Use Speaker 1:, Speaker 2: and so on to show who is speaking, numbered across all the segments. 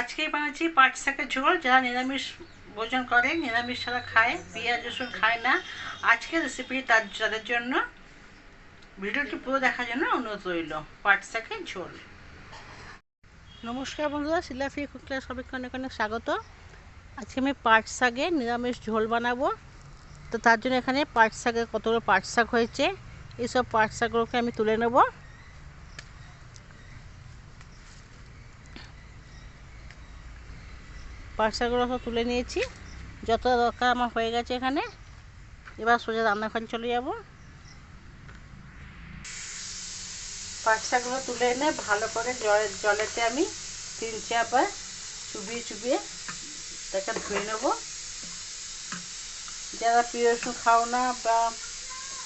Speaker 1: আজকে বানাচ্ছি পাট শাকের ঝোল, যারা নিরামিষ ভোজন করে, নিরামিষ ছাড়া খায়, পেঁয়াজ, রসুন খায় না, আজকের রেসিপি তার, তাদের জন্য। ভিডিওটি পুরো দেখার জন্য অনুরোধ রইল পাট শাকের ঝোল। নমস্কার বন্ধুরা শিলাফি কুকলা সবাইকে অনেক অনেক স্বাগত। আজকে আমি পাট শাকের নিরামিষ ঝোল বানাবো। তো তার জন্য এখানে পাট শাকের কতগুলো পাট শাক হয়েছে, এইসব পাট শাকগুলোকে আমি তুলে নেব। পার্সাগুলো সব তুলে নিয়েছি। যত দরকার আমার হয়ে গেছে এখানে। এবার সোজা রান্নাঘরে চলে যাব। পার্সাগুলো তুলে এনে ভালো করে জলে, জলেতে আমি তিন চারবার চুবিয়ে চুবিয়ে তাকে ধুয়ে নেব। যারা প্রিয় রসুন খাও না বা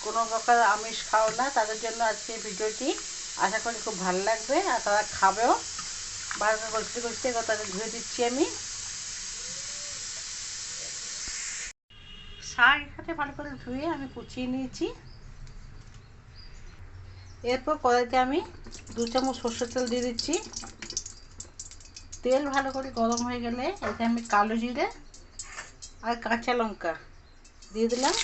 Speaker 1: কোনো প্রকার আমিষ খাও না, তাদের জন্য আজকে ভিডিওটি আশা করি খুব ভালো লাগবে। আর তারা খাবেও। ভালো করে কষতে কষতে তাদের ধুয়ে দিচ্ছি আমি। শাক এখানে ভালো করে ধুয়ে আমি কুচিয়ে নিয়েছি। এরপর কড়াইতে আমি দু চামচ সর্ষের তেল দিয়ে দিচ্ছি। তেল ভালো করে গরম হয়ে গেলে এতে আমি কালো জিরে আর কাঁচা লঙ্কা দিয়ে দিলাম।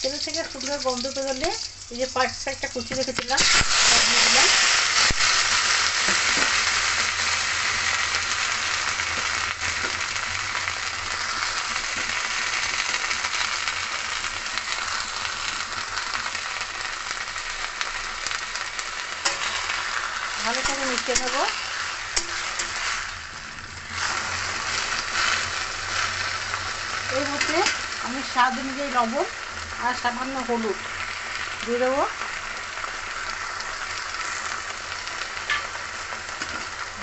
Speaker 1: তেল থেকে সুন্দর গন্ধ বেরোলে এই যে পাঁচ শাকটা কুচি রেখেছিলাম দিয়ে দিলাম। ভালো করে মিশিয়ে নেব। এর মধ্যে আমি স্বাদ অনুযায়ী লবণ আর সামান্য হলুদ দিয়ে দেবো।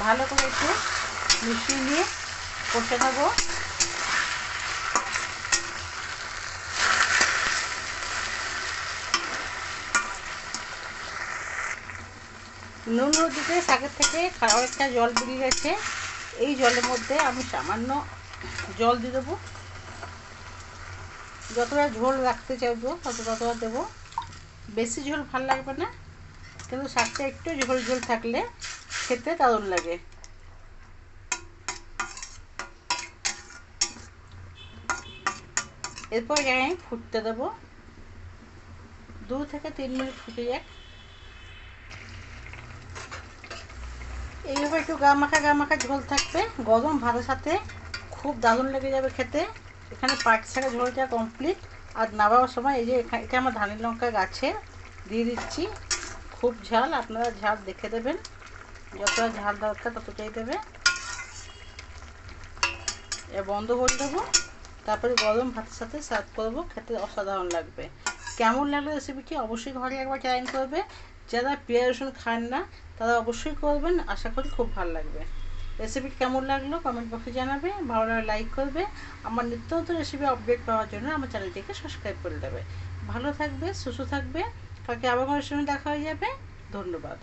Speaker 1: ভালো করে একটু মিশিয়ে নিয়ে কষে নেব। নুন দিতে শাকের থেকে অনেকটা জল বেরিয়ে গেছে। এই জলের মধ্যে আমি সামান্য জল দিয়ে দেবো। যতটা ঝোল রাখতে চাইব, তত ততটা দেবো। বেশি ঝোল ভালো লাগবে না, কিন্তু শাকটা একটু ঝোল ঝোল থাকলে খেতে দারুণ লাগে। এরপর আমি ফুটতে দেবো। দু থেকে তিন মিনিট ফুটে যাক। এইভাবে একটু গা মাখা গা মাখা ঝোল থাকবে। গরম ভাতের সাথে খুব দারুণ লেগে যাবে খেতে। এখানে পাট ছাড়া ঝোলটা কমপ্লিট আর নামাবার সময় এই যে এটা আমার ধানের লঙ্কা গাছে দিয়ে দিচ্ছি। খুব ঝাল, আপনারা ঝাল দেখে দেবেন। যতটা ঝাল দরকার ততটাই দেবে। এ বন্ধ করে দেবো। তারপরে গরম ভাতের সাথে সার্ভ করব। খেতে অসাধারণ লাগবে। কেমন লাগল রেসিপিটি অবশ্যই ঘরে একবার ট্রাই করবে। যারা পেঁয়াজ, রসুন খান না, তারা অবশ্যই করবেন। আশা করি খুব ভালো লাগবে। রেসিপি কেমন লাগল কমেন্ট বক্সে জানাবে। ভালো লাগলে লাইক করবে। আমার নিত্য নতুন রেসিপি আপডেট পাওয়ার জন্য আমার চ্যানেলটিকে সাবস্ক্রাইব করে দেবে। ভালো থাকবে, সুস্থ থাকবে। কাকে আবার কোনো সময় দেখা হয়ে যাবে। ধন্যবাদ।